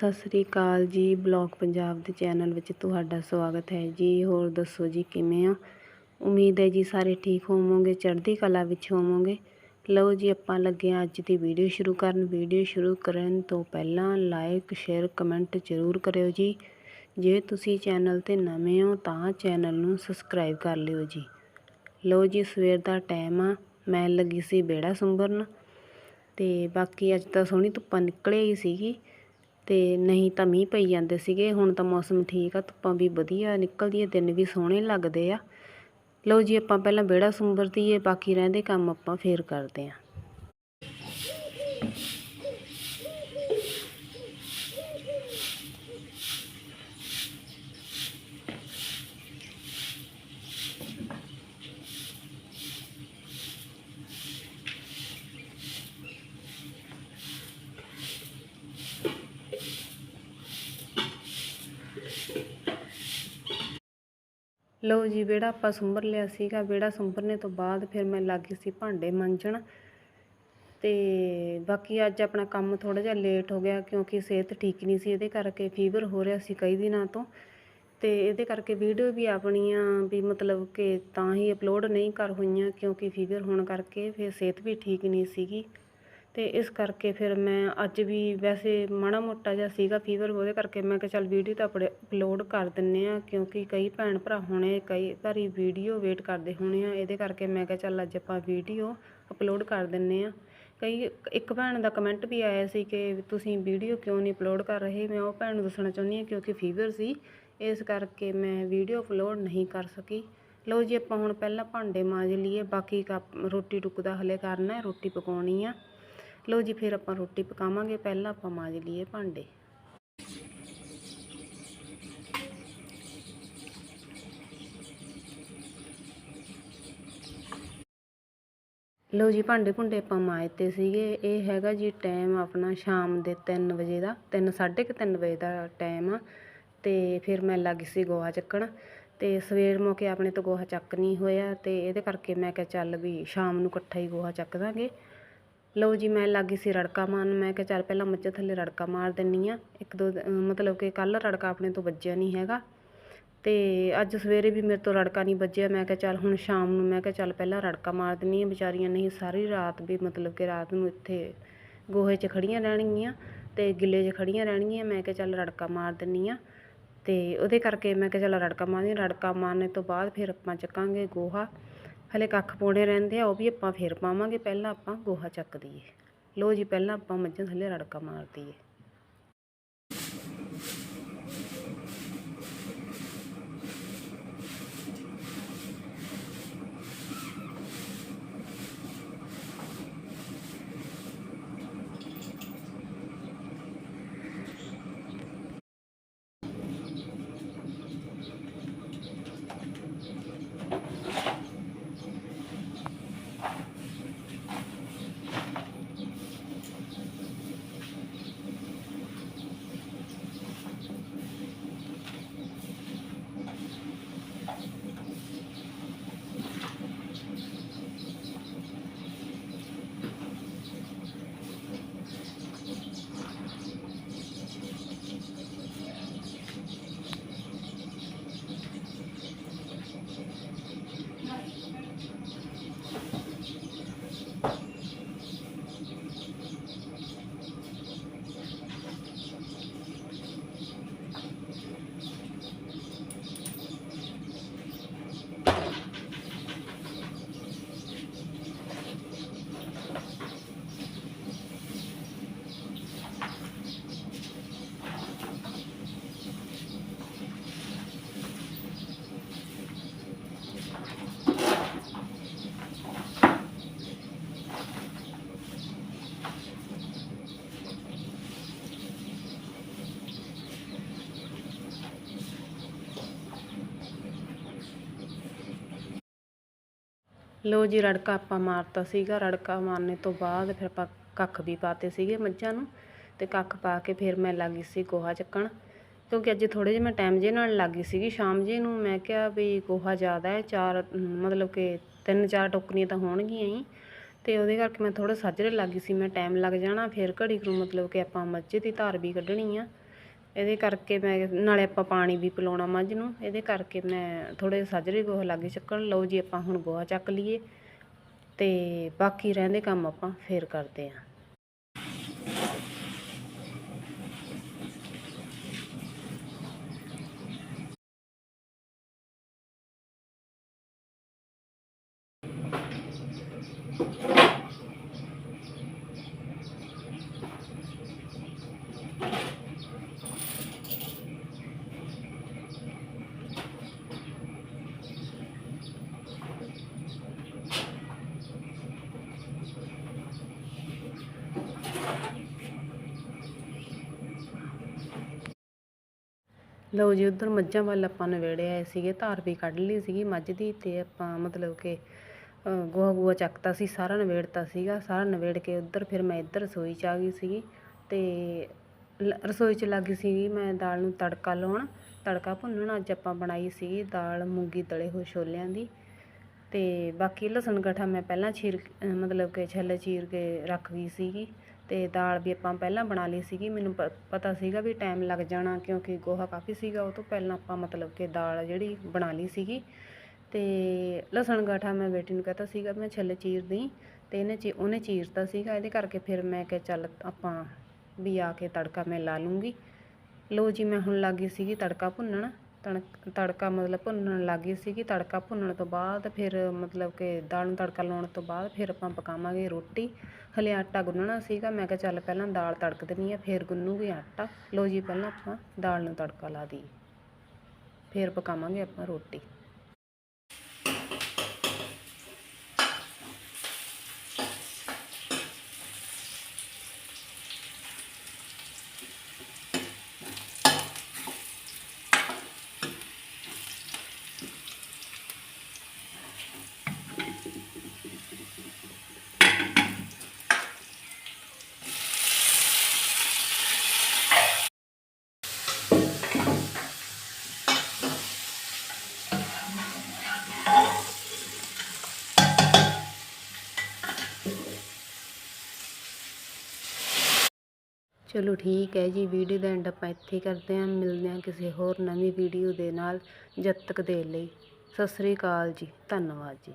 ਸਤਿ ਸ੍ਰੀ ਅਕਾਲ ਜੀ, ਬਲੌਗ ਪੰਜਾਬ ਦੇ ਚੈਨਲ ਵਿੱਚ ਤੁਹਾਡਾ ਸਵਾਗਤ ਹੈ ਜੀ। ਹੋਰ ਦੱਸੋ ਜੀ, ਕਿਵੇਂ ਆ? ਉਮੀਦ ਹੈ ਜੀ ਸਾਰੇ ਠੀਕ ਹੋਵੋਗੇ, ਚੜ੍ਹਦੀ ਕਲਾ ਵਿੱਚ ਹੋਵੋਗੇ। ਲਓ ਜੀ, ਆਪਾਂ ਲੱਗੇ ਹਾਂ ਅੱਜ ਦੀ ਵੀਡੀਓ ਸ਼ੁਰੂ ਕਰਨ। ਵੀਡੀਓ ਸ਼ੁਰੂ ਕਰਨ ਤੋਂ ਪਹਿਲਾਂ ਲਾਈਕ ਸ਼ੇਅਰ ਕਮੈਂਟ ਜ਼ਰੂਰ ਕਰਿਓ ਜੀ। ਜੇ ਤੁਸੀਂ ਚੈਨਲ ਤੇ ਨਵੇਂ ਹੋ ਤਾਂ ਚੈਨਲ ਨੂੰ ਸਬਸਕ੍ਰਾਈਬ ਕਰ ਲਿਓ ਜੀ। ਲਓ ਜੀ, ਸਵੇਰ ਦਾ ਟਾਈਮ ਆ। ਮੈਂ ਲੱਗੀ ਸੀ ਬੇੜਾ ਸੁੰਬਰਨ ਤੇ ਬਾਕੀ ਅੱਜ ਤਾਂ ਸੋਹਣੀ ਧੁੱਪਾਂ ਨਿਕਲੇ ਹੀ ਸੀਗੀ। ਤੇ ਨਹੀਂ ਤਾਂ ਮੀਂਹ ਪਈ ਜਾਂਦੇ ਸੀਗੇ, ਹੁਣ ਤਾਂ ਮੌਸਮ ਠੀਕ ਆ, ਧੁੱਪਾਂ ਵੀ ਵਧੀਆ ਨਿਕਲਦੀ ਆ ਦਿਨ ਵੀ ਸੋਹਣੇ ਲੱਗਦੇ ਆ। ਲਓ ਜੀ, ਆਪਾਂ ਪਹਿਲਾਂ ਵਿਹੜਾ ਸੁੰਬਰਦੀਏ, ਬਾਕੀ ਰਹਿੰਦੇ ਕੰਮ ਆਪਾਂ ਫੇਰ ਕਰਦੇ ਆ। ਲਓ ਜੀ, ਵਿਹੜਾ ਆਪਾਂ ਸੁੰਬਰ ਲਿਆ ਸੀਗਾ। ਵਿਹੜਾ ਸੁੰਬਰਨੇ ਤੋਂ ਬਾਅਦ ਫਿਰ ਮੈਂ ਲੱਗ ਗਈ ਸੀ ਭਾਂਡੇ ਮਾਂਜਣ। ਤੇ ਬਾਕੀ ਅੱਜ ਆਪਣਾ ਕੰਮ ਥੋੜਾ ਜਿਹਾ ਲੇਟ ਹੋ ਗਿਆ ਕਿਉਂਕਿ ਸਿਹਤ ਠੀਕ ਨਹੀਂ ਸੀ। ਇਹਦੇ ਕਰਕੇ ਫੀਵਰ ਹੋ ਰਿਹਾ ਸੀ ਕਈ ਦਿਨਾਂ ਤੋਂ। ਤੇ ਇਹਦੇ ਕਰਕੇ ਵੀਡੀਓ ਵੀ ਆਪਣੀਆਂ ਵੀ ਮਤਲਬ ਕਿ ਤਾਂ ਹੀ ਅਪਲੋਡ ਨਹੀਂ ਕਰ ਹੋਈਆਂ ਕਿਉਂਕਿ ਫੀਵਰ ਹੋਣ ਕਰਕੇ ਫਿਰ ਸਿਹਤ ਵੀ ਠੀਕ ਨਹੀਂ ਸੀਗੀ। ਅਤੇ ਇਸ ਕਰਕੇ ਫਿਰ ਮੈਂ ਅੱਜ ਵੀ ਵੈਸੇ ਮਾੜਾ ਮੋਟਾ ਜਿਹਾ ਸੀਗਾ ਫੀਵਰ ਉਹਦੇ ਕਰਕੇ ਮੈਂ ਕਿਹਾ ਚੱਲ ਵੀਡੀਓ ਤਾਂ ਆਪਣੇ ਅਪਲੋਡ ਕਰ ਦਿੰਦੇ ਹਾਂ ਕਿਉਂਕਿ ਕਈ ਭੈਣ ਭਰਾ ਹੋਣੇ, ਕਈ ਵਾਰੀ ਵੀਡੀਓ ਵੇਟ ਕਰਦੇ ਹੋਣੇ ਆ, ਇਹਦੇ ਕਰਕੇ ਮੈਂ ਕਿਹਾ ਚੱਲ ਅੱਜ ਆਪਾਂ ਵੀਡੀਓ ਅਪਲੋਡ ਕਰ ਦਿੰਦੇ ਹਾਂ ਕਈ, ਇੱਕ ਭੈਣ ਦਾ ਕਮੈਂਟ ਵੀ ਆਇਆ ਸੀ ਕਿ ਤੁਸੀਂ ਵੀਡੀਓ ਕਿਉਂ ਨਹੀਂ ਅਪਲੋਡ ਕਰ ਰਹੇ? ਮੈਂ ਉਹ ਭੈਣ ਨੂੰ ਦੱਸਣਾ ਚਾਹੁੰਦੀ ਹਾਂ ਕਿਉਂਕਿ ਫੀਵਰ ਸੀ, ਇਸ ਕਰਕੇ ਮੈਂ ਵੀਡੀਓ ਅਪਲੋਡ ਨਹੀਂ ਕਰ ਸਕੀ। ਲਓ ਜੀ, ਆਪਾਂ ਹੁਣ ਪਹਿਲਾਂ ਭਾਂਡੇ ਮਾਂਜ ਲਈਏ, ਬਾਕੀ ਕੱਪ ਰੋਟੀ ਟੁੱਕ ਦਾ ਹਲੇ ਕਰਨਾ, ਰੋਟੀ ਪਕਾਉਣੀ ਆ। ਲਓ ਜੀ, ਫਿਰ ਆਪਾਂ ਰੋਟੀ ਪਕਾਵਾਂਗੇ। ਪਹਿਲਾਂ ਆਪਾਂ ਮਾਂਜ ਲਈਏ ਭਾਂਡੇ। ਲਓ ਜੀ, ਭਾਂਡੇ ਭੁੰਡੇ ਆਪਾਂ ਮਾਂਜਤੇ ਸੀਗੇ। ਇਹ ਹੈਗਾ ਜੀ ਟਾਈਮ ਆਪਣਾ ਸ਼ਾਮ ਦੇ 3 ਵਜੇ ਦਾ 3 3:30 ਵਜੇ ਦਾ ਟਾਈਮ ਆ। ਤੇ ਫਿਰ ਮੈਂ ਲੱਗ ਸੀ ਗੋਹਾ ਚੱਕਣ। ਤੇ ਸਵੇਰ ਮੌਕੇ ਆਪਣੇ ਤੋਂ ਗੋਹਾ ਚੱਕ ਨਹੀਂ ਹੋਇਆ। ਤੇ ਇਹਦੇ ਕਰਕੇ ਮੈਂ ਕਿਹਾ ਚੱਲ ਵੀ ਸ਼ਾਮ ਨੂੰ ਇਕੱਠਾ ਹੀ ਗੋਹਾ ਚੱਕ ਦਾਂਗੇ। ਲਓ ਜੀ ਮੈਂ ਲੱਗੀ ਸੀ ਰੜਕਾ ਮਾਰਨ, ਮੈਂ ਕਿਹਾ ਚੱਲ ਪਹਿਲਾਂ ਮੱਝਾਂ ਥੱਲੇ ਰੜਕਾ ਮਾਰ ਦਿੰਨੀ ਆ। ਇੱਕ ਦੋ ਮਤਲਬ ਕਿ ਕੱਲ ਰੜਕਾ ਆਪਣੇ ਤੋਂ ਵੱਜਿਆ ਨਹੀਂ ਹੈਗਾ। ਤੇ ਅੱਜ ਸਵੇਰੇ ਵੀ ਮੇਰੇ ਤੋਂ ਰੜਕਾ ਨਹੀਂ ਵੱਜਿਆ, ਮੈਂ ਕਿਹਾ ਚੱਲ ਹੁਣ ਸ਼ਾਮ ਨੂੰ ਮੈਂ ਕਿਹਾ ਚੱਲ ਪਹਿਲਾਂ ਰੜਕਾ ਮਾਰ ਦਿੰਨੀ ਆ। ਵਿਚਾਰੀਆਂ ਨਹੀਂ, ਸਾਰੀ ਰਾਤ ਵੀ ਮਤਲਬ ਕਿ ਰਾਤ ਨੂੰ ਇੱਥੇ ਗੋਹੇ 'ਚ ਖੜੀਆਂ ਰਹਿਣਗੀਆਂ ਤੇ ਗਿੱਲੇ 'ਚ ਖੜੀਆਂ ਰਹਿਣਗੀਆਂ। ਮੈਂ ਕਿਹਾ ਚੱਲ ਰੜਕਾ ਮਾਰ ਦਿੰਨੀ ਆ। ਤੇ ਉਹਦੇ ਕਰਕੇ ਮੈਂ ਕਿਹਾ ਚੱਲ ਰੜਕਾ ਮਾਰਦੀ ਰੜਕਾ ਮਾਰਨੇ ਤੋਂ ਬਾਅਦ ਫਿਰ ਆਪਾਂ ਚੱਕਾਂਗੇ ਗੋਹਾ। ਹਲੇ ਕੱਖ ਪਾਉਣੇ ਰਹਿੰਦੇ ਆ, ਉਹ ਵੀ ਆਪਾਂ ਫਿਰ ਪਾਵਾਂਗੇ, ਪਹਿਲਾਂ ਆਪਾਂ ਗੋਹਾ ਚੱਕ ਦਈਏ। ਲੋ ਜੀ, ਪਹਿਲਾਂ ਆਪਾਂ ਮੱਝਾਂ ਥੱਲੇ ਰੜਕਾ ਮਾਰ ਦਈਏ। ਲੋ ਜੀ ਰੜਕਾ ਆਪਾਂ ਮਾਰਤਾ ਸੀਗਾ, ਰੜਕਾ ਮਾਰਨੇ ਤੋਂ ਬਾਅਦ ਫਿਰ ਆਪਾਂ ਕੱਖ ਵੀ ਪਾਤੇ ਸੀਗੇ ਮੱਝਾਂ ਨੂੰ ਤੇ ਕੱਖ ਪਾ ਕੇ ਫਿਰ ਮੈਂ ਲੱਗੀ ਸੀ ਗੋਹਾ ਚੱਕਣ। ਕਿਉਂਕਿ ਅੱਜ ਥੋੜੇ ਜਿਹਾ ਮੈਂ ਟਾਈਮ ਜੇ ਨਾਲ ਲੱਗੀ ਸੀਗੀ, ਸ਼ਾਮ ਜੇ ਨੂੰ ਮੈਂ ਕਿਹਾ ਵੀ ਗੋਹਾ ਜ਼ਿਆਦਾ ਹੈ, ਚਾਰ, ਮਤਲਬ ਕਿ ਤਿੰਨ ਚਾਰ ਟੋਕਰੀਆਂ ਤਾਂ ਹੋਣਗੀਆਂ ਹੀ। ਤੇ ਉਹਦੇ ਕਰਕੇ ਮੈਂ ਥੋੜਾ ਸੱਜਰੇ ਲੱਗੀ ਸੀ, ਮੈਂ ਟਾਈਮ ਲੱਗ ਜਾਣਾ, ਫਿਰ ਘੜੀ ਨੂੰ ਮਤਲਬ ਕਿ ਆਪਾਂ ਮੱਝੇ ਦੀ ਧਾਰ ਵੀ ਕੱਢਣੀ ਆ। ਇਹਦੇ ਕਰਕੇ ਮੈਂ, ਨਾਲੇ ਆਪਾਂ ਪਾਣੀ ਵੀ ਪਿਲਾਉਣਾ ਮੱਝ ਨੂੰ, ਇਹਦੇ ਕਰਕੇ ਮੈਂ ਥੋੜੇ ਸਾਜਰੇ ਗੋਹਾ ਲਾਗੇ ਚੱਕਣ ਲਓ ਜੀ ਆਪਾਂ ਹੁਣ ਗੋਹਾ ਚੱਕ ਲਈਏ ਤੇ ਬਾਕੀ ਰਹਿੰਦੇ ਕੰਮ ਆਪਾਂ ਫੇਰ ਕਰਦੇ ਆਂ ਲਓ ਜੀ, ਉਧਰ ਮੱਝਾਂ ਵੱਲ ਆਪਾਂ ਨਵੇੜੇ ਆਏ ਸੀਗੇ, ਧਾਰ ਵੀ ਕੱਢ ਲਈ ਸੀਗੀ ਮੱਝ ਦੀ ਤੇ ਆਪਾਂ ਮਤਲਬ ਕਿ ਗੋਹਾ ਗੋਹਾ ਚੱਕਤਾ ਸੀ, ਸਾਰਾ ਨਵੇੜਤਾ ਸੀਗਾ, ਸਾਰਾ ਨਵੇੜ ਕੇ ਉਧਰ ਫਿਰ ਮੈਂ ਇੱਧਰ ਰਸੋਈ 'ਚ ਆ ਗਈ ਸੀਗੀ ਤੇ ਲ- ਰਸੋਈ 'ਚ ਲੱਗੀ ਸੀਗੀ ਮੈਂ ਦਾਲ ਨੂੰ ਤੜਕਾ ਲਾਉਣ, ਤੜਕਾ ਭੁੰਨਣ, ਅੱਜ ਆਪਾਂ ਬਣਾਈ ਸੀਗੀ ਦਾਲ ਮੂੰਗੀ ਤਲੇ ਹੋਏ ਛੋਲਿਆਂ ਦੀ ਤੇ ਬਾਕੀ ਲਸਣ ਗਠਾ ਮੈਂ ਪਹਿਲਾਂ ਚੀਰ ਮਤਲਬ ਕਿ ਛੱਲੇ ਚੀਰ ਕੇ ਰੱਖ ਗਈ ਸੀਗੀ। ਅਤੇ ਦਾਲ ਵੀ ਆਪਾਂ ਪਹਿਲਾਂ ਬਣਾ ਲਈ ਸੀਗੀ। ਮੈਨੂੰ ਪ- ਪਤਾ ਸੀਗਾ ਵੀ ਟਾਈਮ ਲੱਗ ਜਾਣਾ ਕਿਉਂਕਿ ਗੋਹਾ ਕਾਫੀ ਸੀਗਾ। ਉਹ ਤੋਂ ਪਹਿਲਾਂ ਆਪਾਂ ਮਤਲਬ ਕਿ ਦਾਲ ਜਿਹੜੀ ਬਣਾ ਲਈ ਸੀਗੀ। ਅਤੇ ਲਸਣ ਗਾਠਾ ਮੈਂ ਬੇਟੀ ਨੂੰ ਕਹਤਾ ਸੀਗਾ, ਮੈਂ ਛੱਲੇ ਚੀਰ ਦੀ ਅਤੇ ਇਹਨੇ ਚੀ, ਉਹਨੇ ਚੀਰਤਾ ਸੀਗਾ। ਇਹਦੇ ਕਰਕੇ ਫਿਰ ਮੈਂ ਕਿਹਾ, ਚੱਲ ਆਪਾਂ ਵੀ ਆ ਕੇ ਤੜਕਾ ਮੈਂ ਲਾ ਲੂੰਗੀ। ਲੋ ਜੀ, ਮੈਂ ਹੁਣ ਲੱਗੀ ਸੀਗੀ ਤੜਕਾ ਭੁੰਨਣ। ਤੜਕ ਤੜਕਾ ਮਤਲਬ ਭੁੰਨਣ ਲੱਗ ਗਈ ਸੀਗੀ, ਤੜਕਾ ਭੁੰਨਣ ਤੋਂ ਬਾਅਦ ਫਿਰ ਮਤਲਬ ਕਿ ਦਾਲ ਨੂੰ ਤੜਕਾ ਲਾਉਣ ਤੋਂ ਬਾਅਦ ਫਿਰ ਆਪਾਂ ਪਕਾਵਾਂਗੇ ਰੋਟੀ। ਹਲੇ ਆਟਾ ਗੁੰਨਣਾ ਸੀਗਾ, ਮੈਂ ਕਿਹਾ ਚੱਲ ਪਹਿਲਾਂ ਦਾਲ ਤੜਕ ਦਿੰਨੀ ਆ, ਫਿਰ ਗੁੰਨੂਗੀ ਆਟਾ। ਲੋ ਜੀ, ਪਹਿਲਾਂ ਆਪਾਂ ਦਾਲ ਨੂੰ ਤੜਕਾ ਲਾ ਦਈਏ। ਫਿਰ ਪਕਾਵਾਂਗੇ ਆਪਾਂ ਰੋਟੀ। ਚਲੋ ਠੀਕ ਹੈ ਜੀ, ਵੀਡੀਓ ਦਾ ਐਂਡ ਆਪਾਂ ਇੱਥੇ ਕਰਦੇ ਹਾਂ। ਮਿਲਦੇ ਹਾਂ ਕਿਸੇ ਹੋਰ ਨਵੀਂ ਵੀਡੀਓ ਦੇ ਨਾਲ ਜਦ ਤੱਕ ਦੇ ਲਈ। ਸਤਿ ਸ੍ਰੀ ਅਕਾਲ ਜੀ, ਧੰਨਵਾਦ ਜੀ।